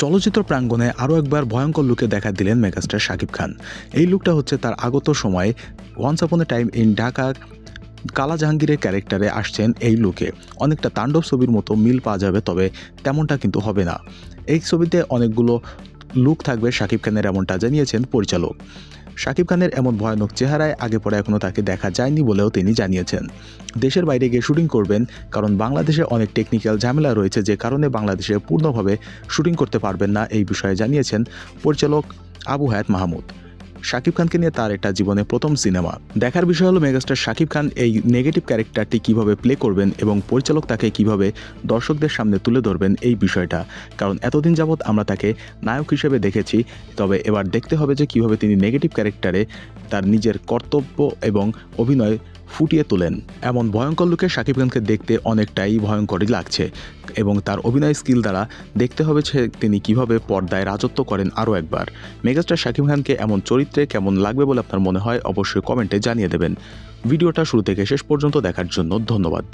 চলচ্চিত্র প্রাঙ্গণে আরও একবার ভয়ঙ্কর লুকে দেখা দিলেন মেগাস্টার শাকিব খান। এই লুকটা হচ্ছে তার আগত সময়ে once upon A time in Dhaka কালা জাহাঙ্গীরের ক্যারেক্টারে আসছেন এই লুকে। অনেকটা তাণ্ডব ছবির মতো মিল পাওয়া যাবে, তবে তেমনটা কিন্তু হবে না। এই ছবিতে অনেকগুলো লুক থাকবে শাকিব খানের এমনটা জানিয়েছেন পরিচালক। শাকিব খানের এমন ভয়ানক চেহারায় আগে পরে এখনও তাকে দেখা যায়নি বলেও তিনি জানিয়েছেন। দেশের বাইরে গিয়ে শুটিং করবেন কারণ বাংলাদেশে অনেক টেকনিক্যাল ঝামেলা রয়েছে যে কারণে বাংলাদেশে পূর্ণভাবে শুটিং করতে পারবেন না এই বিষয়ে জানিয়েছেন পরিচালক আবু হায়াত মাহমুদ। শাকিব খানকে নিয়ে তার এটা জীবনে প্রথম সিনেমা। দেখার বিষয় হলো মেগাস্টার শাকিব খান এই নেগেটিভ ক্যারেক্টারটি কীভাবে প্লে করবেন এবং পরিচালক তাকে কীভাবে দর্শকদের সামনে তুলে ধরবেন এই বিষয়টা। কারণ এতদিন যাবৎ আমরা তাকে নায়ক হিসেবে দেখেছি, তবে এবার দেখতে হবে যে কীভাবে তিনি নেগেটিভ ক্যারেক্টারে তার নিজের কর্তব্য এবং অভিনয় ফুটিয়ে তোলেন। এমন ভয়ঙ্কর লোকে শাকিব খানকে দেখতে অনেকটাই ভয়ঙ্করই লাগছে এবং তার অভিনয় স্কিল দ্বারা দেখতে হবে তিনি কীভাবে পর্দায় রাজত্ব করেন আরও একবার। মেগাস্টার শাকিব খানকে এমন চরিত্রে কেমন লাগবে বলে আপনার মনে হয় অবশ্যই কমেন্টে জানিয়ে দেবেন। ভিডিওটা শুরু থেকে শেষ পর্যন্ত দেখার জন্য ধন্যবাদ।